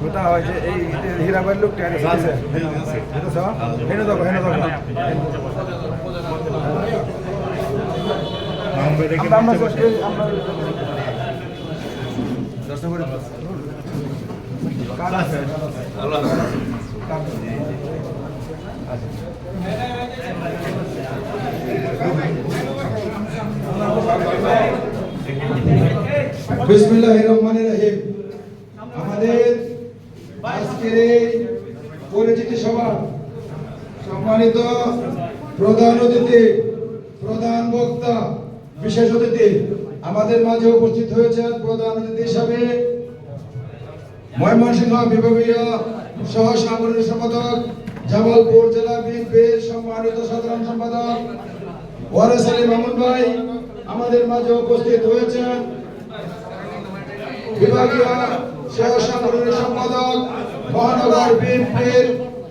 কোথা হয় যে এই হীরাবাইয়ের লোকটা আছে হেনে দেখো হেনে দেখো বিসমিল্লাহ রহমান রহিম। আমাদের আজকের এই পরিচিতি সভা সম্মানিত প্রধান অতিথি প্রধান বক্তা বিশেষ অতিথি আমাদের মাঝে উপস্থিত হয়েছেন প্রধান অতিথি হিসাবে ময়মনসিংহ বিভাগীয় সহ সাংগঠনিক সম্পাদক, জামালপুর জেলা বিএনপির সম্মানিত সাধারণ সম্পাদক, ওয়ারেস আলী মামুন ভাই আমাদের মাঝে উপস্থিত হয়েছেন। বিভাগীয় সহ সাংগঠনিক সম্পাদক, মহানগর বিএনপির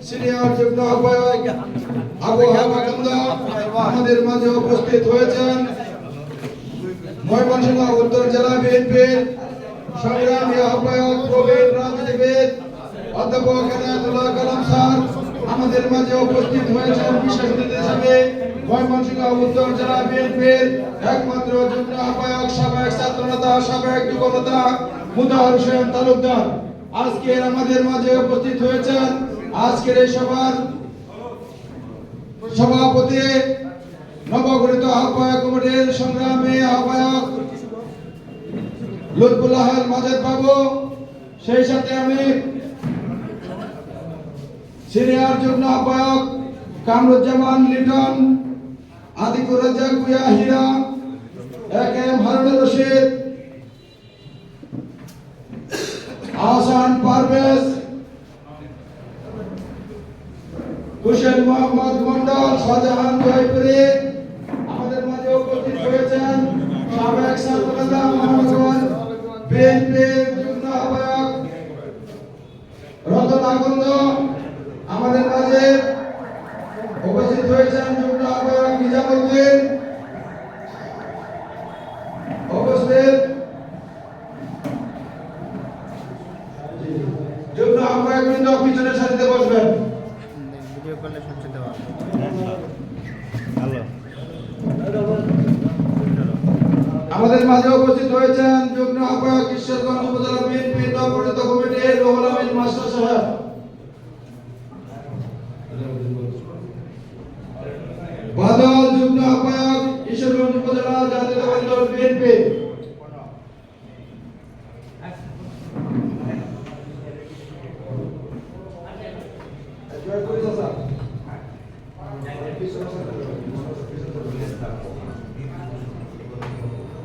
সিনিয়র যুগ্ম আহ্বায়ক আবু হামাকান্দ আমাদের মাঝে উপস্থিত হয়েছেন। ময়মনসিংহ, উত্তর জেলা বিএনপির সংগ্রামী আহ্বায়ক প্রবীণ রাজনীতিবিদ অধ্যাপক এনায়তুল্লাহ কালাম স্যার আমাদের মাঝে উপস্থিত হয়েছেন বিশেষ অতিথি হিসেবে ময়মনসিংহ, উত্তর জেলা বিএনপির একমাত্র যুগ্ম আহ্বায়ক, সাবেক ছাত্রনেতা, সাবেক যুবনেতা মুতাহার হোসেন তালুকদার। আজকের আমাদের মাঝে উপস্থিত হয়েছেন আজকের এই সভার সভাপতি নবগঠিত আহ্বায়ক কমিটির সংগ্রামী আহ্বায়ক লুৎফুল্লাহ মাজেদ বাবু, সেই সাথে আমি সিনিয়র যুগ্ম আহ্বায়ক কামরুজ্জামান লিটন আদিকুর রাজ্জাক ভুয়া হীরা এ কে এম হারুনুর রশিদ, আহসান পারভেজ, হুসেন মোহাম্মদ মন্ডল শাহজাহান জয়পুরি আমাদের মাঝে উপস্থিত হয়েছেন সাবেক ছাত্রনেতা মহানগর বিএনপির যুগ্ম আহ্বায়ক রতন আকন্দ আমাদের কাছে উপস্থিত হয়েছেন যুগ্ম আহ্বায়ক নিজামুদ্দিন আমাদের মাঝে উপস্থিত হয়েছেন যুগ্ম আহ্বায়ক ঈশ্বরগঞ্জ উপজেলা বিএনপি নবগঠিত কমিটির রুহুল মাস্টার সাহেব। বাদল যুগ্ম আহ্বায়ক ঈশ্বরগঞ্জ উপজেলা জাতীয়তাবাদী দল বিএনপি।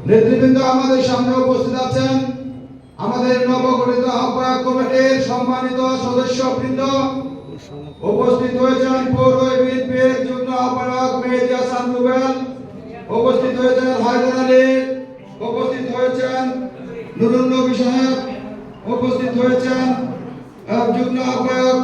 নেতৃবৃন্দ আমাদের সামনে উপস্থিত আছেন। আমাদের নবগঠিত আহ্বায়ক কমিটির সম্মানিত সদস্য সদস্যবৃন্দ উপস্থিত হয়েছেন পৌর বিএনপির যুগ্ম আহ্বায়ক মেহেদি হাসান রুবেল, উপস্থিত হয়েছেন হায়দার আলী, উপস্থিত হয়েছেন নুরুল নবী সাহেব, উপস্থিত হয়েছেন যুগ্ম আহ্বায়ক